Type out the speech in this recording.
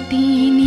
প্রতিদিন